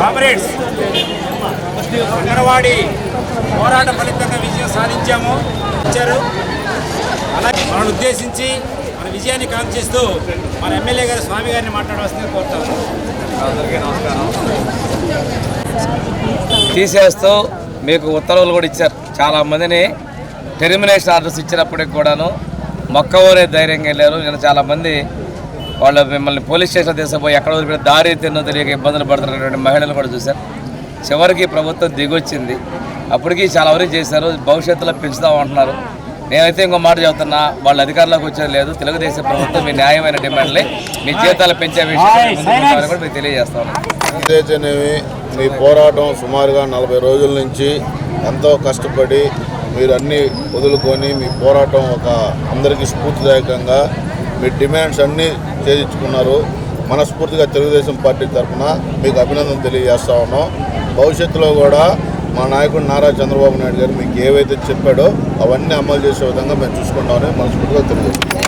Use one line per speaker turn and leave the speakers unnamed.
కామరేడ్స్ పోరాట ఫలితంగా విజయం సాధించాము. ఇచ్చారు. అలాగే మనను ఉద్దేశించి మన విజయాన్ని కాంక్షిస్తూ మన ఎమ్మెల్యే గారు స్వామి గారిని మాట్లాడవలసింది కోరుతాను
తీసేస్తూ మీకు ఉత్తర్వులు కూడా ఇచ్చారు. చాలామందిని టెర్మినేషన్ ఆర్డర్స్ ఇచ్చినప్పటికి కూడాను మొక్కవోనే ధైర్యంగా వెళ్ళారు. నేను చాలామంది వాళ్ళు మిమ్మల్ని పోలీస్ స్టేషన్ తీసుకుపోయి ఎక్కడ వదిలిపెట్టి దారి తిన్నో తెలియక ఇబ్బందులు పడుతున్నటువంటి మహిళలు కూడా చూశారు. చివరికి ప్రభుత్వం దిగొచ్చింది. అప్పటికి చాలా వరకు చేశారు. భవిష్యత్తులో పెంచుదామంటున్నారు నేనైతే ఇంకో మాట చెబుతున్నా. వాళ్ళు అధికారంలోకి వచ్చేది లేదు. తెలుగుదేశం ప్రభుత్వం మీ న్యాయమైన డిమాండ్లే. మీ జీతాలు పెంచే విషయం కూడా మీకు తెలియజేస్తాను
మీ పోరాటం సుమారుగా నలభై రోజుల నుంచి ఎంతో కష్టపడి మీరు అన్నీ వదులుకొని మీ పోరాటం ఒక అందరికీ స్ఫూర్తిదాయకంగా మీ డిమాండ్స్ అన్నీ ఛేదించుకున్నారు మనస్ఫూర్తిగా తెలుగుదేశం పార్టీ తరఫున మీకు అభినందన తెలియజేస్తా ఉన్నాం. భవిష్యత్తులో కూడా మా నాయకుడు నారా చంద్రబాబు నాయుడు గారు మీకు ఏవైతే చెప్పాడో అవన్నీ అమలు చేసే విధంగా మేము చూసుకుంటామని మనస్ఫూర్తిగా తెలియజేస్తాం